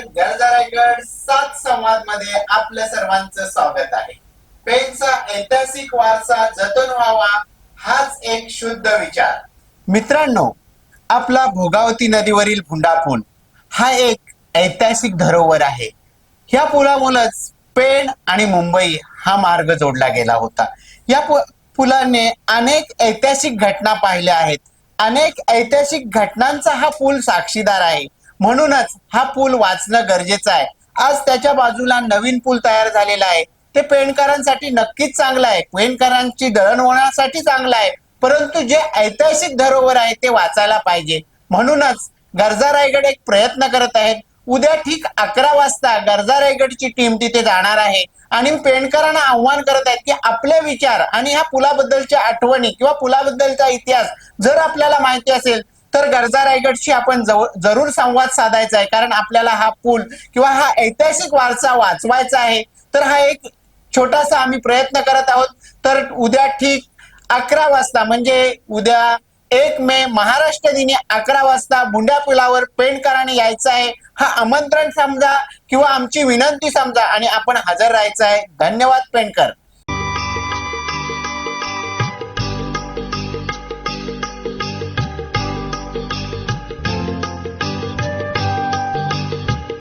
रायगड सात संवादमध्ये आपल्या सर्वांचं स्वागत आहे. पेनचा ऐतिहासिक वारसा जतन व्हावा हाच एक शुद्ध विचार. मित्रांनो आपला भोगावती नदीवरील भुंडा पूल हा एक ऐतिहासिक धरोहर आहे. ह्या पुलामुळेच पेण आणि मुंबई हा मार्ग जोडला गेला होता. या पु- पुलाने अनेक ऐतिहासिक घटना पाहिल्या आहेत. अनेक ऐतिहासिक घटनांचा हा पूल साक्षीदार आहे. म्हणूनच हा पूल वाचणं गरजेचं आहे. आज त्याच्या बाजूला नवीन पूल तयार झालेला आहे. ते पेणकरांसाठी नक्कीच चांगलं आहे. पेणकरांची दळणवळणासाठी चांगलं आहे. परंतु जे ऐतिहासिक धरोहर आहे ते वाचायला पाहिजे. म्हणूनच गरजा रायगड एक प्रयत्न करत आहेत. उद्या ठीक अकरा वाजता गरजा रायगडची टीम तिथे जाणार आहे. आणि पेणकरांना आव्हान करत आहेत की आपले विचार आणि ह्या पुलाबद्दलच्या आठवणी किंवा पुलाबद्दलचा इतिहास जर आपल्याला माहिती असेल तर गरजा रायगडशी आपण जरूर संवाद साधायचा आहे कारण आपल्याला हा पूल किंवा हा ऐतिहासिक वारसा वाचवायचा आहे. तर हा एक छोटासा आम्ही प्रयत्न करत आहोत. तर उद्या ठीक अकरा वाजता म्हणजे उद्या एक मे महाराष्ट्र दिनी अकरा वाजता बुंड्या पुलावर पेंडकराने यायचं आहे हा आमंत्रण समजा किंवा आमची विनंती समजा आणि आपण हजर राहायचं आहे धन्यवाद पेंटकर